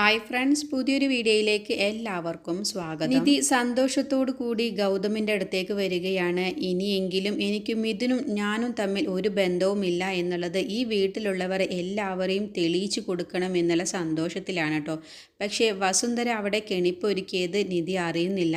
Hi friends പുതിയൊരു വീഡിയോയിലേക്ക് എല്ലാവർക്കും സ്വാഗതം. നിധി സന്തോഷത്തോടു കൂടി ഗൗതമിന്റെ അടുത്തേക്ക് വരികയാണ്. ഇനിയെങ്കിലും എനിക്ക് മിഥുനും ഞാനും തമ്മിൽ ഒരു ബന്ധവുമില്ല എന്നുള്ളത് ഈ വീട്ടിലുള്ളവർ എല്ലാവരെയും തെളിയിച്ചു കൊടുക്കണം എന്നുള്ള സന്തോഷത്തിലാണ് കേട്ടോ. പക്ഷേ വസുന്ധര അവിടെ കെണിപ്പൊരുക്കിയത് നിധി അറിയുന്നില്ല.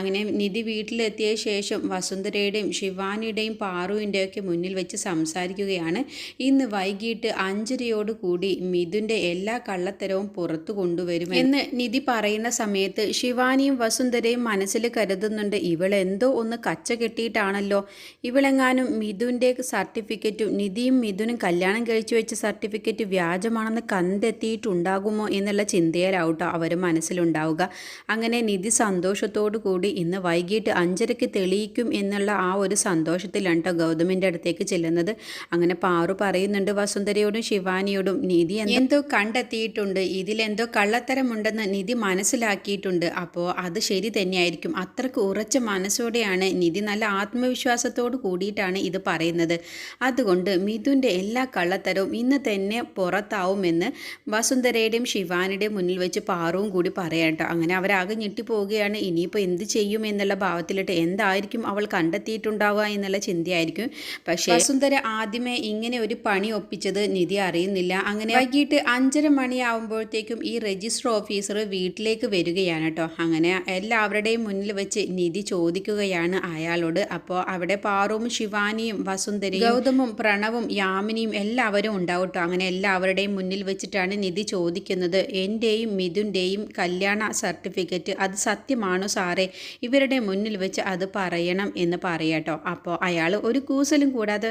അങ്ങനെ നിധി വീട്ടിലെത്തിയ ശേഷം വസുന്ധരയുടെയും ശിവാനിയുടെയും പാറുവിന്റെയൊക്കെ മുന്നിൽ വെച്ച് സംസാരിക്കുകയാണ്. ഇന്ന് വൈകിട്ട് അഞ്ചരയോടുകൂടി മിഥുന്റെ എല്ലാ കള്ളത്തരവും പുറത്തു കൊണ്ടുവരും എന്ന് നിധി പറയുന്ന സമയത്ത് ശിവാനിയും വസുന്ധരയും മനസ്സിൽ കരുതുന്നുണ്ട് ഇവളെന്തോ ഒന്ന് കച്ച കെട്ടിയിട്ടാണല്ലോ. ഇവളെങ്ങാനും മിഥുന്റെ സർട്ടിഫിക്കറ്റും നിധിയും മിഥുനും കല്യാണം കഴിച്ചു വെച്ച സർട്ടിഫിക്കറ്റ് വ്യാജമാണെന്ന് കണ്ടെത്തിയിട്ടുണ്ടാകുമോ എന്നുള്ള ചിന്തയിലാവട്ടോ അവർ മനസ്സിലുണ്ടാവുക. അങ്ങനെ നിധി സന്തോഷത്തോടു കൂടി ഇന്ന് വൈകിട്ട് അഞ്ചരയ്ക്ക് തെളിയിക്കും എന്നുള്ള ആ ഒരു സന്തോഷത്തിലാണ് കേട്ടോ ഗൗതമിന്റെ അടുത്തേക്ക് ചെല്ലുന്നത്. അങ്ങനെ പാറു പറയുന്നുണ്ട് വസുന്ധരയോടും ശിവാനിയോടും നിധി എന്തോ കണ്ടെത്തിയിട്ടുണ്ട്. ഇതിലെന്തോ കള്ളത്തരമുണ്ടെന്ന് നിധി മനസ്സിലാക്കിയിട്ടുണ്ട്. അപ്പോൾ അത് ശരി തന്നെയായിരിക്കും. അത്രയ്ക്ക് ഉറച്ച മനസ്സോടെയാണ് നിധി നല്ല ആത്മവിശ്വാസത്തോട് കൂടിയിട്ടാണ് ഇത് പറയുന്നത്. അതുകൊണ്ട് മിഥുന്റെ എല്ലാ കള്ളത്തരവും ഇന്ന് തന്നെ പുറത്താവുമെന്ന് വസുന്ധരയുടെയും ശിവാനിയുടെയും മുന്നിൽ വെച്ച് പാറവും കൂടി പറയാം കേട്ടോ. അങ്ങനെ അവരാകെ ഞെട്ടിപ്പോവുകയാണ്. ഇനിയിപ്പോൾ എന്ത് ചെയ്യും എന്നുള്ള ഭാവത്തിലിട്ട് എന്തായിരിക്കും അവൾ കണ്ടെത്തിയിട്ടുണ്ടാവുക എന്നുള്ള ചിന്തയായിരിക്കും. പക്ഷേ വസുന്ധര ആദ്യമേ ഇങ്ങനെ ഒരു പണി ഒപ്പിച്ചത് നിധി അറിയുന്നില്ല. അങ്ങനെ വൈകിട്ട് അഞ്ചര മണിയാവുമ്പോഴത്തേക്കും രജിസ്റ്റർ ഓഫീസർ വീട്ടിലേക്ക് വരികയാണ് കേട്ടോ അങ്ങനെ എല്ലാവരുടെയും മുന്നിൽ വെച്ച് നിധി ചോദിക്കുകയാണ് അയാളോട്. അപ്പോൾ അവിടെ പാറുവും ശിവാനിയും വസുന്ധരയും ഗൗതമും പ്രണവും യാമിനിയും എല്ലാവരും ഉണ്ടാവും കേട്ടോ അങ്ങനെ എല്ലാവരുടെയും മുന്നിൽ വെച്ചിട്ടാണ് നിധി ചോദിക്കുന്നത്. എന്റെയും മിഥുന്റെയും കല്യാണ സർട്ടിഫിക്കറ്റ് അത് സത്യമാണോ സാറേ? ഇവരുടെ മുന്നിൽ വെച്ച് അത് പറയണം എന്ന് പറയാട്ടോ അപ്പോൾ അയാൾ ഒരു കൂസലും കൂടാതെ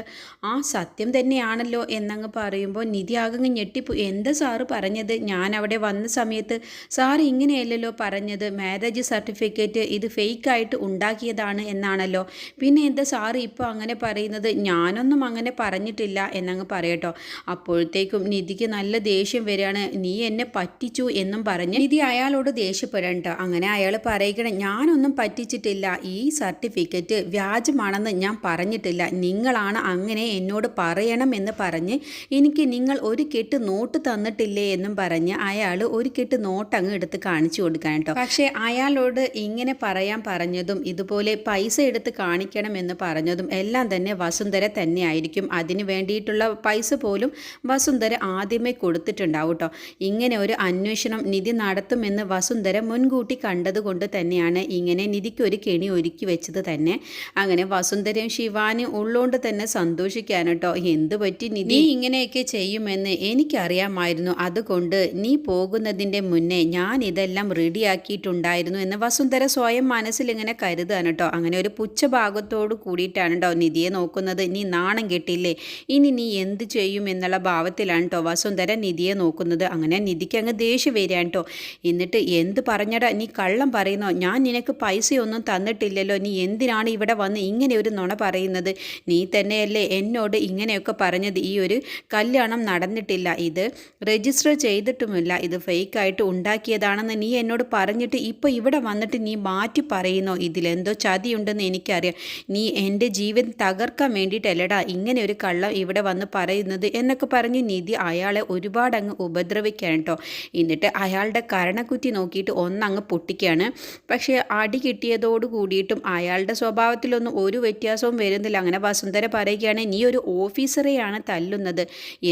ആ സത്യം തന്നെയാണല്ലോ എന്നങ്ങ് പറയുമ്പോൾ നിധി ആകങ്ങ് ഞെട്ടിപ്പോ എന്താ സാറ് പറഞ്ഞത്? ഞാൻ അവിടെ വന്ന സമയത്ത് സാർ ഇങ്ങനെയല്ലല്ലോ പറഞ്ഞത്. മാരേജ് സർട്ടിഫിക്കറ്റ് ഇത് ഫേക്കായിട്ട് ഉണ്ടാക്കിയതാണ് എന്നാണല്ലോ. പിന്നെ എന്താ സാർ ഇപ്പോൾ അങ്ങനെ പറയുന്നത്? ഞാനൊന്നും അങ്ങനെ പറഞ്ഞിട്ടില്ല എന്നങ്ങ് പറയട്ടോ. അപ്പോഴത്തേക്കും നിധിക്ക് നല്ല ദേഷ്യം വരികയാണ്. നീ എന്നെ പറ്റിച്ചു എന്നും പറഞ്ഞ് നിധി അയാളോട് ദേഷ്യപ്പെടണ്ട അങ്ങനെ അയാൾ പറയുകയാണ് ഞാനൊന്നും പറ്റിച്ചിട്ടില്ല. ഈ സർട്ടിഫിക്കറ്റ് വ്യാജമാണെന്ന് ഞാൻ പറഞ്ഞിട്ടില്ല. നിങ്ങളാണ് അങ്ങനെ എന്നോട് പറയണം എന്ന് പറഞ്ഞ് എനിക്ക് നിങ്ങൾ ഒരു കെട്ട് നോട്ട് തന്നിട്ടില്ലേ എന്നും പറഞ്ഞ് അയാൾ ഒരു കെട്ട് നോട്ട് അങ്ങ് എടുത്ത് കാണിച്ചു കൊടുക്കാൻ കേട്ടോ. പക്ഷേ അയാളോട് ഇങ്ങനെ പറയാൻ പറഞ്ഞതും ഇതുപോലെ പൈസ എടുത്ത് കാണിക്കണം എന്ന് പറഞ്ഞതും എല്ലാം തന്നെ വസുന്ധര തന്നെയായിരിക്കും. അതിന് വേണ്ടിയിട്ടുള്ള പൈസ പോലും വസുന്ധര ആദ്യമേ കൊടുത്തിട്ടുണ്ടാവും കേട്ടോ. ഇങ്ങനെ ഒരു അന്വേഷണം നിധി നടത്തുമെന്ന് വസുന്ധര മുൻകൂട്ടി കണ്ടതുകൊണ്ട് തന്നെയാണ് ഇങ്ങനെ നിധിക്ക് ഒരു കെണി ഒരുക്കി വെച്ചത് തന്നെ. അങ്ങനെ വസുന്ധരയും ശിവാനും ഉള്ളോണ്ട് തന്നെ സന്തോഷിക്കാൻ കേട്ടോ. എന്ത് പറ്റി നിധി? ഇങ്ങനെയൊക്കെ ചെയ്യുമെന്ന് എനിക്കറിയാമായിരുന്നു. അതുകൊണ്ട് നീ പോകുന്നതിന്റെ മുന്നേ ഞാൻ ഇതെല്ലാം റെഡിയാക്കിയിട്ടുണ്ടായിരുന്നു എന്ന് വസുന്ധര സ്വയം മനസ്സിലിങ്ങനെ കരുതാണ് കേട്ടോ. അങ്ങനെ ഒരു പുച്ഛഭാഗത്തോട് കൂടിയിട്ടാണ് കേട്ടോ നിധിയെ നോക്കുന്നത്. നീ നാണം കെട്ടില്ലേ? ഇനി നീ എന്ത് ചെയ്യും? എന്നുള്ള ഭാവത്തിലാണ് കേട്ടോ വസുന്ധര നിധിയെ നോക്കുന്നത്. അങ്ങനെ നിധിക്ക് അങ്ങ് ദേഷ്യം വരികയാണ് കേട്ടോ. എന്നിട്ട് എന്ത് പറഞ്ഞടാ? നീ കള്ളം പറയുന്നോ? ഞാൻ നിനക്ക് പൈസയൊന്നും തന്നിട്ടില്ലല്ലോ. നീ എന്തിനാണ് ഇവിടെ വന്ന് ഇങ്ങനെ ഒരു നുണ പറയുന്നത്? നീ തന്നെയല്ലേ എന്നോട് ഇങ്ങനെയൊക്കെ പറഞ്ഞത്? ഈ ഒരു കല്യാണം നടന്നിട്ടില്ല. ഇത് രജിസ്റ്റർ ചെയ്തിട്ടുമില്ല. ഇത് ഫേക്കായിട്ട് ഉണ്ടാക്കിയതാണെന്ന് നീ എന്നോട് പറഞ്ഞിട്ട് ഇപ്പോൾ ഇവിടെ വന്നിട്ട് നീ മാറ്റി പറയുന്നോ? ഇതിലെന്തോ ചതിയുണ്ടെന്ന് എനിക്കറിയാം. നീ എന്റെ ജീവൻ തകർക്കാൻ വേണ്ടിയിട്ടല്ലടാ ഇങ്ങനെ ഒരു കള്ളം ഇവിടെ വന്ന് പറയുന്നത് എന്നൊക്കെ പറഞ്ഞ് നിധി അയാളെ ഒരുപാട് അങ്ങ് ഉപദ്രവിക്കാൻ കേട്ടോ. എന്നിട്ട് അയാളുടെ കരണക്കുറ്റി നോക്കിയിട്ട് ഒന്നങ്ങ് പൊട്ടിക്കുകയാണ്. പക്ഷേ അടി കിട്ടിയതോട് കൂടിയിട്ടും അയാളുടെ സ്വഭാവത്തിലൊന്നും ഒരു വ്യത്യാസവും വരുന്നില്ല. അങ്ങനെ വസുന്ധര പറയുകയാണ് നീ ഒരു ഓഫീസറെയാണ് തല്ലുന്നത്.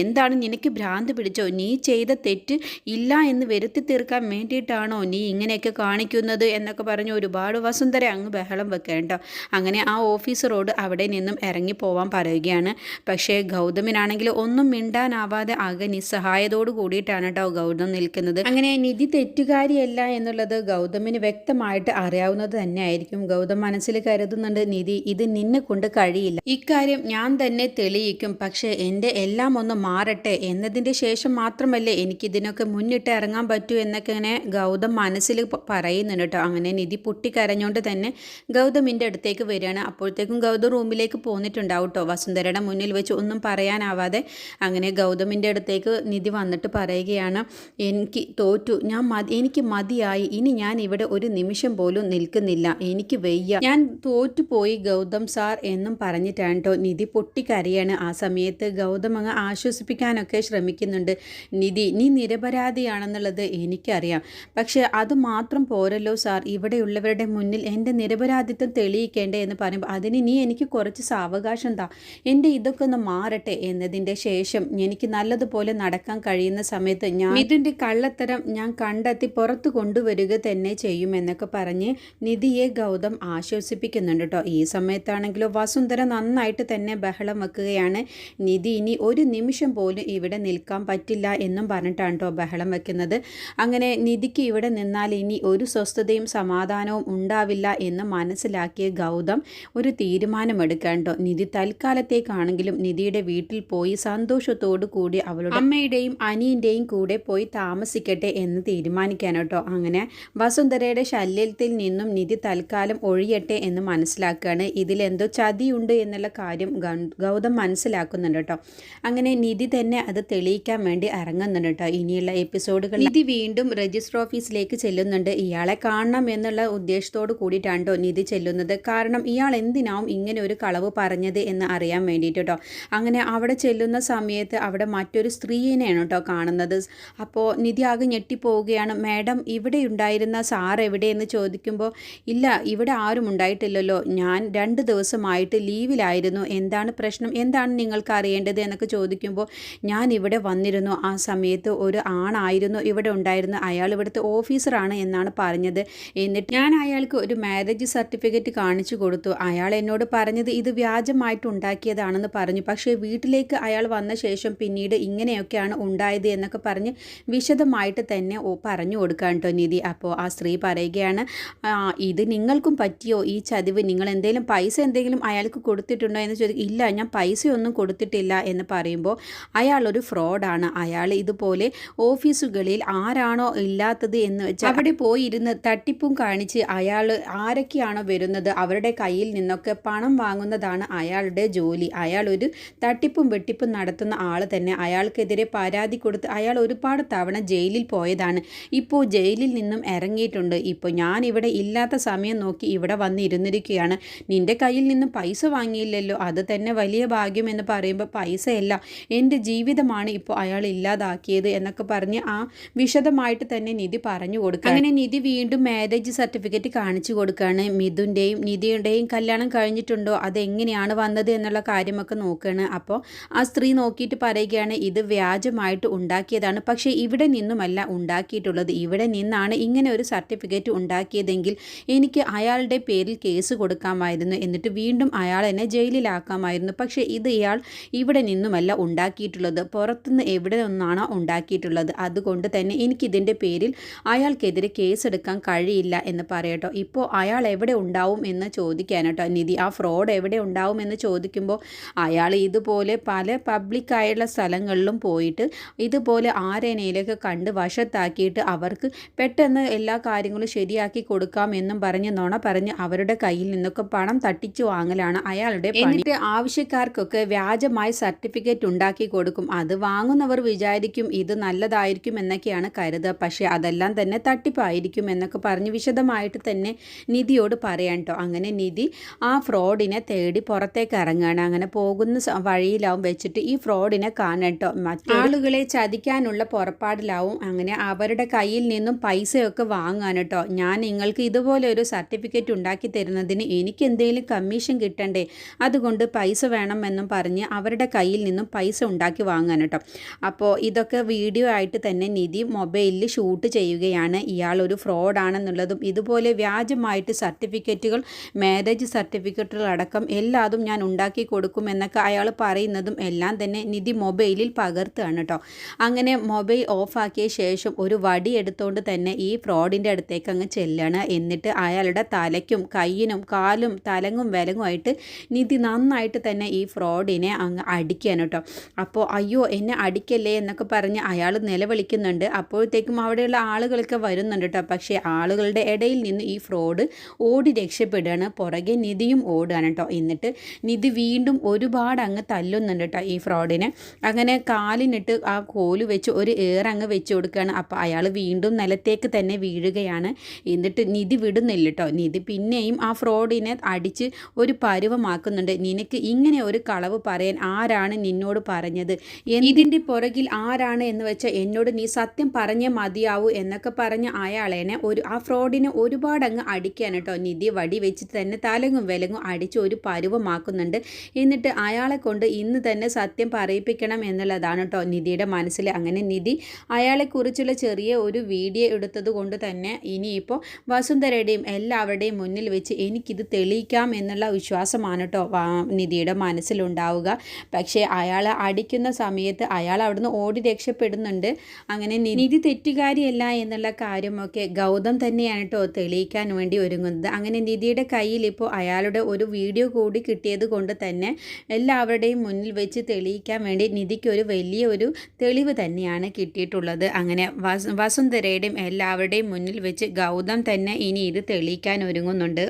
എന്താണ് നിനക്ക് ഭ്രാന്ത് പിടിച്ചോ? നീ ചെയ്ത തെറ്റ് ഇല്ല എന്ന് വരുത്തി തീർക്കാൻ വേണ്ടിയിട്ടാണോ നീ ഇങ്ങനെയൊക്കെ കാണിക്കുന്നത് എന്നൊക്കെ പറഞ്ഞ് ഒരുപാട് വസുന്ധര അങ്ങ് ബഹളം വെക്കേണ്ട അങ്ങനെ ആ ഓഫീസറോട് അവിടെ നിന്നും ഇറങ്ങി പോവാൻ പറയുകയാണ്. പക്ഷേ ഗൗതമിനാണെങ്കിൽ ഒന്നും മിണ്ടാനാവാതെ ആകെ നിസ്സഹായതോട് കൂടിയിട്ടാണ് കേട്ടോ ഗൗതം നിൽക്കുന്നത്. അങ്ങനെ നിധി തെറ്റുകാരിയല്ല എന്നുള്ളത് ഗൗതമിന് വ്യക്തമായിട്ട് അറിയാവുന്നത് തന്നെയായിരിക്കും. ഗൗതം മനസ്സിൽ കരുതുന്നുണ്ട് നിധി ഇത് നിന്നെ കൊണ്ട് കഴിയില്ല. ഇക്കാര്യം ഞാൻ തന്നെ തെളിയിക്കും. പക്ഷേ എന്റെ എല്ലാം ഒന്ന് മാറട്ടെ എന്നതിന്റെ ശേഷം മാത്രമല്ലേ എനിക്കിതിനൊക്കെ മുന്നിട്ട് ഇറങ്ങാൻ പറ്റൂ എന്നൊക്കെ ഇങ്ങനെ ഗൗതം മനസ്സിൽ പറയുന്നുണ്ട് കേട്ടോ. അങ്ങനെ നിധി പൊട്ടിക്കരഞ്ഞുകൊണ്ട് തന്നെ ഗൗതമിന്റെ അടുത്തേക്ക് വരികയാണ്. അപ്പോഴത്തേക്കും ഗൗതം റൂമിലേക്ക് പോന്നിട്ടുണ്ടാവും കേട്ടോ. വസുന്ധരയുടെ മുന്നിൽ വെച്ച് ഒന്നും പറയാനാവാതെ അങ്ങനെ ഗൗതമിന്റെ അടുത്തേക്ക് നിധി വന്നിട്ട് പറയുകയാണ് എനിക്ക് തോറ്റു. ഞാൻ മതി എനിക്ക് മതിയായി. ഇനി ഞാൻ ഇവിടെ ഒരു നിമിഷം പോലും നിൽക്കുന്നില്ല. എനിക്ക് വയ്യ. ഞാൻ തോറ്റുപോയി ഗൗതം സാർ എന്നും പറഞ്ഞിട്ടാണ് കേട്ടോ നിധി പൊട്ടിക്കരയാണ്. ആ സമയത്ത് ഗൗതം അങ്ങ് ആശ്വസിപ്പിക്കാനൊക്കെ ശ്രമിക്കുന്നുണ്ട്. നിധി നീ നിരപരാധിയാണ് നിധിയാണെന്നുള്ളത് എനിക്കറിയാം. പക്ഷേ അത് മാത്രം പോരല്ലോ സാർ. ഇവിടെയുള്ളവരുടെ മുന്നിൽ എന്റെ നിരപരാധിത്വം തെളിയിക്കേണ്ടേ എന്ന് പറയുമ്പോൾ അതിന് നീ എനിക്ക് കുറച്ച് സാവകാശം താ. എന്റെ ഇതൊക്കെ ഒന്ന് മാറട്ടെ എന്നതിന്റെ ശേഷം എനിക്ക് നല്ലതുപോലെ നടക്കാൻ കഴിയുന്ന സമയത്ത് ഞാൻ ഇതിന്റെ കള്ളത്തരം ഞാൻ കണ്ടെത്തി പുറത്ത് കൊണ്ടുവരിക തന്നെ ചെയ്യുമെന്നൊക്കെ പറഞ്ഞ് നിധിയെ ഗൗതം ആശ്വസിപ്പിക്കുന്നുണ്ട് കേട്ടോ. ഈ സമയത്താണെങ്കിലോ വസുന്ധര നന്നായിട്ട് തന്നെ ബഹളം വെക്കുകയാണ്. നിധി ഇനി ഒരു നിമിഷം പോലും ഇവിടെ നിൽക്കാൻ പറ്റില്ല എന്നും പറഞ്ഞിട്ടാണ് കേട്ടോ ബഹളം വെക്കുന്നത്. അങ്ങനെ നിധിക്ക് ഇവിടെ നിന്നാൽ ഇനി ഒരു സ്വസ്ഥതയും സമാധാനവും ഉണ്ടാവില്ല എന്ന് മനസ്സിലാക്കിയ ഗൗതം ഒരു തീരുമാനമെടുക്കാണ്ടോ? നിധി തൽക്കാലത്തേക്കാണെങ്കിലും നിധിയുടെ വീട്ടിൽ പോയി സന്തോഷത്തോടു കൂടി അവളുടെ അമ്മയുടെയും അനിയന്റെയും കൂടെ പോയി താമസിക്കട്ടെ എന്ന് തീരുമാനിക്കാൻ കേട്ടോ അങ്ങനെ വസുന്ധരയുടെ ശല്യത്തിൽ നിന്നും നിധി തൽക്കാലം ഒഴിയട്ടെ എന്ന് മനസ്സിലാക്കുകയാണ്. ഇതിലെന്തോ ചതിയുണ്ട് എന്നുള്ള കാര്യം ഗൗതം മനസ്സിലാക്കുന്നുണ്ട് കേട്ടോ. അങ്ങനെ നിധി തന്നെ അത് തെളിയിക്കാൻ വേണ്ടി ഇറങ്ങുന്നുണ്ട് കേട്ടോ. ഇനിയുള്ള എപ്പിസോഡുകൾ നിധി വീണ്ടും രജിസ്റ്റർ ഓഫീസിലേക്ക് ചെല്ലുന്നുണ്ട്. ഇയാളെ കാണണം എന്നുള്ള ഉദ്ദേശത്തോട് കൂടിയിട്ടാണ് നിധി ചെല്ലുന്നത്. കാരണം ഇയാൾ എന്തിനാവും ഇങ്ങനെ ഒരു കളവ് പറഞ്ഞത് എന്ന് അറിയാൻ വേണ്ടിയിട്ട് കേട്ടോ അങ്ങനെ അവിടെ ചെല്ലുന്ന സമയത്ത് അവിടെ മറ്റൊരു സ്ത്രീയെയാണ് കേട്ടോ കാണുന്നത്. അപ്പോൾ നിധി ആകെ ഞെട്ടിപ്പോവുകയാണ്. മാഡം ഇവിടെ ഉണ്ടായിരുന്ന സാർ എവിടെയെന്ന് ചോദിക്കുമ്പോൾ ഇല്ല ഇവിടെ ആരും ഉണ്ടായിട്ടില്ലല്ലോ. ഞാൻ രണ്ട് ദിവസമായിട്ട് ലീവിലായിരുന്നു. എന്താണ് പ്രശ്നം? എന്താണ് നിങ്ങൾക്ക് അറിയേണ്ടത് എന്നൊക്കെ ചോദിക്കുമ്പോൾ ഞാൻ ഇവിടെ വന്നിരുന്നു. ആ സമയത്ത് ഒരു ആണായിരുന്നു. ഇവിടെ ഉണ്ടായിരുന്ന അയാൾ ഇവിടുത്തെ ഓഫീസറാണ് എന്നാണ് പറഞ്ഞത്. എന്നിട്ട് ഞാൻ അയാൾക്ക് ഒരു മാരേജ് സർട്ടിഫിക്കറ്റ് കാണിച്ചു കൊടുത്തു. അയാൾ എന്നോട് പറഞ്ഞത് ഇത് വ്യാജമായിട്ട് ഉണ്ടാക്കിയതാണെന്ന് പറഞ്ഞു. പക്ഷേ വീട്ടിലേക്ക് അയാൾ വന്ന ശേഷം പിന്നീട് ഇങ്ങനെയൊക്കെയാണ് ഉണ്ടായത് എന്നൊക്കെ പറഞ്ഞ് വിശദമായിട്ട് തന്നെ പറഞ്ഞു കൊടുക്കാൻ കേട്ടോ നിധി. അപ്പോൾ ആ സ്ത്രീ പറയുകയാണ് ഇത് നിങ്ങൾക്കും പറ്റിയോ? ഈ ചതിവ് നിങ്ങൾ എന്തെങ്കിലും പൈസ എന്തെങ്കിലും അയാൾക്ക് കൊടുത്തിട്ടുണ്ടോ എന്ന് ചോദിക്കും ഇല്ല ഞാൻ പൈസയൊന്നും കൊടുത്തിട്ടില്ല എന്ന് പറയുമ്പോൾ അയാളൊരു ഫ്രോഡാണ് അയാൾ ഇതുപോലെ ഓഫീസുകളിൽ ആരാണോ ഇല്ലാത്തത് എന്ന് വെച്ചാൽ അവിടെ പോയിരുന്ന് തട്ടിപ്പും കാണിച്ച് അയാൾ ആരൊക്കെയാണോ വരുന്നത് അവരുടെ കയ്യിൽ നിന്നൊക്കെ പണം വാങ്ങുന്നതാണ് അയാളുടെ ജോലി. അയാൾ ഒരു തട്ടിപ്പും വെട്ടിപ്പും നടത്തുന്ന ആൾ തന്നെ. അയാൾക്കെതിരെ പരാതി കൊടുത്ത് അയാൾ ഒരുപാട് തവണ ജയിലിൽ പോയതാണ്. ഇപ്പോൾ ജയിലിൽ നിന്നും ഇറങ്ങിയിട്ടുണ്ട്. ഇപ്പോൾ ഞാൻ ഇവിടെ ഇല്ലാത്ത സമയം നോക്കി ഇവിടെ വന്നിരുന്നിരിക്കുകയാണ്. നിന്റെ കയ്യിൽ നിന്ന് പൈസ വാങ്ങിയില്ലല്ലോ. അത് തന്നെ വലിയ ഭാഗ്യം എന്ന് പറയുമ്പോൾ പൈസയല്ല. എന്റെ ജീവിതമാണ് ഇപ്പോൾ അയാൾ ഇല്ലാതാക്കിയത് എന്നൊക്കെ പറഞ്ഞ് ആ വിശദമായിട്ട് തന്നെ നിധി പറഞ്ഞു കൊടുക്കുക. അങ്ങനെ നിധി വീണ്ടും മാരേജ് സർട്ടിഫിക്കറ്റ് കാണിച്ചു കൊടുക്കുകയാണ്. മിഥുന്റെയും നിധിയുടെയും കല്യാണം കഴിഞ്ഞിട്ടുണ്ടോ? അതെങ്ങനെയാണ് വന്നത് എന്നുള്ള കാര്യമൊക്കെ നോക്കുകയാണ്. അപ്പോൾ ആ സ്ത്രീ നോക്കിയിട്ട് പറയുകയാണ് ഇത് വ്യാജമായിട്ട് ഉണ്ടാക്കിയതാണ്. പക്ഷേ ഇവിടെ നിന്നുമല്ല ഉണ്ടാക്കിയിട്ടുള്ളത്. ഇവിടെ നിന്നാണ് ഇങ്ങനെ ഒരു സർട്ടിഫിക്കറ്റ് ഉണ്ടാക്കിയതെങ്കിൽ എനിക്ക് അയാളുടെ പേരിൽ കേസ് കൊടുക്കാമായിരുന്നു. എന്നിട്ട് വീണ്ടും അയാൾ എന്നെ ജയിലിലാക്കാമായിരുന്നു. പക്ഷേ ഇത് ഇയാൾ ഇവിടെ നിന്നുമല്ല ഉണ്ടാക്കിയിട്ടുള്ളത്. പുറത്തുനിന്ന് എവിടെ നിന്നാണോ ഉണ്ടാക്കിയിട്ടുള്ളത്. അതുകൊണ്ട് തന്നെ എനിക്കിതിന്റെ പേരിൽ അയാൾക്കെതിരെ കേസെടുക്കാൻ കഴിയില്ല എന്ന് പറയട്ടോ ഇപ്പോൾ അയാൾ എവിടെ ഉണ്ടാവും എന്ന് ചോദിക്കാനട്ടോ നിധി ആ ഫ്രോഡ് എവിടെ ഉണ്ടാവും എന്ന് ചോദിക്കുമ്പോൾ അയാൾ ഇതുപോലെ പല പബ്ലിക്കായുള്ള സ്ഥലങ്ങളിലും പോയിട്ട് ഇതുപോലെ ആരേനയിലൊക്കെ കണ്ട് വശത്താക്കിയിട്ട് അവർക്ക് പെട്ടെന്ന് എല്ലാ കാര്യങ്ങളും ശരിയാക്കി കൊടുക്കാം എന്നും പറഞ്ഞ് നുണ പറഞ്ഞ് അവരുടെ കയ്യിൽ നിന്നൊക്കെ പണം തട്ടിച്ചു വാങ്ങലാണ് അയാളുടെ എന്നിട്ട് ആവശ്യക്കാർക്കൊക്കെ വ്യാജമായി സർട്ടിഫിക്കറ്റ് ഉണ്ടാക്കി കൊടുക്കും. അത് വാങ്ങുന്നവർ വിചാരിക്കും ഇത് നല്ലതായിരിക്കും എന്നൊക്കെയാണ് കരുതുക. പക്ഷേ അതെല്ലാം തന്നെ തട്ടിപ്പായിരിക്കും എന്നൊക്കെ പറഞ്ഞ് വിശദമായിട്ട് തന്നെ നിധിയോട് പറയാൻ കേട്ടോ അങ്ങനെ നിധി ആ ഫ്രോഡിനെ തേടി പുറത്തേക്ക് ഇറങ്ങുകയാണ്. അങ്ങനെ പോകുന്ന വഴിയിലാവും വെച്ചിട്ട് ഈ ഫ്രോഡിനെ കാണട്ടോ മറ്റാളുകളെ ചതിക്കാനുള്ള പുറപ്പാടിലാവും അങ്ങനെ അവരുടെ കയ്യിൽ നിന്നും പൈസയൊക്കെ വാങ്ങാൻ കേട്ടോ ഞാൻ നിങ്ങൾക്ക് ഇതുപോലെ ഒരു സർട്ടിഫിക്കറ്റ് ഉണ്ടാക്കി തരുന്നതിന് എനിക്ക് എന്തെങ്കിലും കമ്മീഷൻ കിട്ടണ്ടേ? അതുകൊണ്ട് പൈസ വേണമെന്നും പറഞ്ഞ് അവരുടെ കയ്യിൽ നിന്നും പൈസ ഉണ്ടാക്കി വാങ്ങാൻ കേട്ടോ അപ്പോൾ ഇതൊക്കെ വീഡിയോ ആയിട്ട് തന്നെ നിധി മൊബൈലിൽ ഷൂട്ട് ചെയ്യുകയാണ്. ഇയാൾ ഒരു ഫ്രോഡാണെന്നുള്ളതും ഇതുപോലെ വ്യാജമായിട്ട് സർട്ടിഫിക്കറ്റുകൾ മാരേജ് സർട്ടിഫിക്കറ്റുകൾ അടക്കം എല്ലാതും ഞാൻ ഉണ്ടാക്കി കൊടുക്കുമെന്നൊക്കെ അയാൾ പറയുന്നതും എല്ലാം തന്നെ നിധി മൊബൈലിൽ പകർത്തുകയാണ് കേട്ടോ അങ്ങനെ മൊബൈൽ ഓഫാക്കിയ ശേഷം ഒരു വടി എടുത്തുകൊണ്ട് തന്നെ ഈ ഫ്രോഡിന്റെ അടുത്തേക്ക് അങ്ങ് ചെല്ലാണ്. എന്നിട്ട് അയാളുടെ തലയ്ക്കും കയ്യിനും കാലും തലങ്ങും വിലങ്ങുമായിട്ട് നിധി നന്നായിട്ട് തന്നെ ഈ ഫ്രോഡിനെ അങ്ങ് അടിക്കാൻ കേട്ടോ അപ്പോൾ അയ്യോ എന്നെ അടിക്കല്ലേ എന്നൊക്കെ പറഞ്ഞ് അയാൾ നിലവിളിക്കുന്നുണ്ട് അപ്പോഴത്തേക്കും അവിടെയുള്ള ആളുകളൊക്കെ വരുന്നുണ്ട് കേട്ടോ. പക്ഷേ ആളുകളുടെ ഇടയിൽ നിന്ന് ഈ ഫ്രോഡ് ഓടി രക്ഷപ്പെടുകയാണ്. പുറകെ നിധിയും ഓടുകയാണ് കേട്ടോ. എന്നിട്ട് നിധി വീണ്ടും ഒരുപാട് അങ്ങ് തല്ലുന്നുണ്ട് കേട്ടോ ഈ ഫ്രോഡിനെ. അങ്ങനെ കാലിനിട്ട് ആ കോൽ വെച്ച് ഒരു ഏറങ്ങ് വെച്ച് കൊടുക്കുകയാണ്. അപ്പോൾ അയാൾ വീണ്ടും നിലത്തേക്ക് തന്നെ വീഴുകയാണ്. എന്നിട്ട് നിധി വിടുന്നില്ല കേട്ടോ. നിധി പിന്നെയും ആ ഫ്രോഡിനെ അടിച്ച് ഒരു പരുവമാക്കുന്നുണ്ട്. നിനക്ക് ഇങ്ങനെ ഒരു കളവ് പറയാൻ ആരാണ് നിന്നോട് പറഞ്ഞത്? ഇതിന്റെ പുറകിൽ ആരാണ് എന്ന് വെച്ചാൽ എന്നോട് നീ സത്യം പറഞ്ഞേ മതിയാവൂ എന്നൊക്കെ പറഞ്ഞ അയാളേനെ ഒരു ആ ഫ്രോഡിനെ ഒരുപാട് അങ്ങ് അടിക്കാൻ കേട്ടോ നിധി വടി വെച്ചിട്ട് തന്നെ തലങ്ങും വിലങ്ങും അടിച്ച് ഒരു പരുവമാക്കുന്നുണ്ട്. എന്നിട്ട് അയാളെ കൊണ്ട് ഇന്ന് തന്നെ സത്യം പറയിപ്പിക്കണം എന്നുള്ളതാണ് കേട്ടോ നിധിയുടെ മനസ്സിൽ. അങ്ങനെ നിധി അയാളെക്കുറിച്ചുള്ള ചെറിയ ഒരു വീഡിയോ എടുത്തത് കൊണ്ട് തന്നെ ഇനിയിപ്പോൾ വസുന്ധരയുടെയും എല്ലാവരുടെയും മുന്നിൽ വെച്ച് എനിക്കിത് തെളിയിക്കാം എന്നുള്ള വിശ്വാസമാണ് കേട്ടോ നിധിയുടെ മനസ്സിലുണ്ടാവുക. പക്ഷേ അയാൾ അടിക്കുന്ന സമയത്ത് അയാൾ അവിടുന്ന് ഓടി രക്ഷപ്പെടുന്നുണ്ട്. അങ്ങനെ നിധി തെറ്റുകാരിയല്ല എന്നുള്ള കാര്യമൊക്കെ ഗൗതം തന്നെയാണ് കേട്ടോ തെളിയിക്കാൻ വേണ്ടി ഒരുങ്ങുന്നത്. അങ്ങനെ നിധിയുടെ കയ്യിൽ ഇപ്പോൾ അയാളുടെ ഒരു വീഡിയോ കൂടി കിട്ടിയത് കൊണ്ട് തന്നെ എല്ലാവരുടെയും മുന്നിൽ വെച്ച് തെളിയിക്കാൻ വേണ്ടി നിധിക്ക് ഒരു വലിയ ഒരു തെളിവ് തന്നെയാണ് കിട്ടിയിട്ടുള്ളത്. അങ്ങനെ വസുന്ധരയുടെയും എല്ലാവരുടെയും മുന്നിൽ വെച്ച് ഗൗതം തന്നെ ഇനി ഇത് തെളിയിക്കാൻ ഒരുങ്ങുന്നുണ്ട്.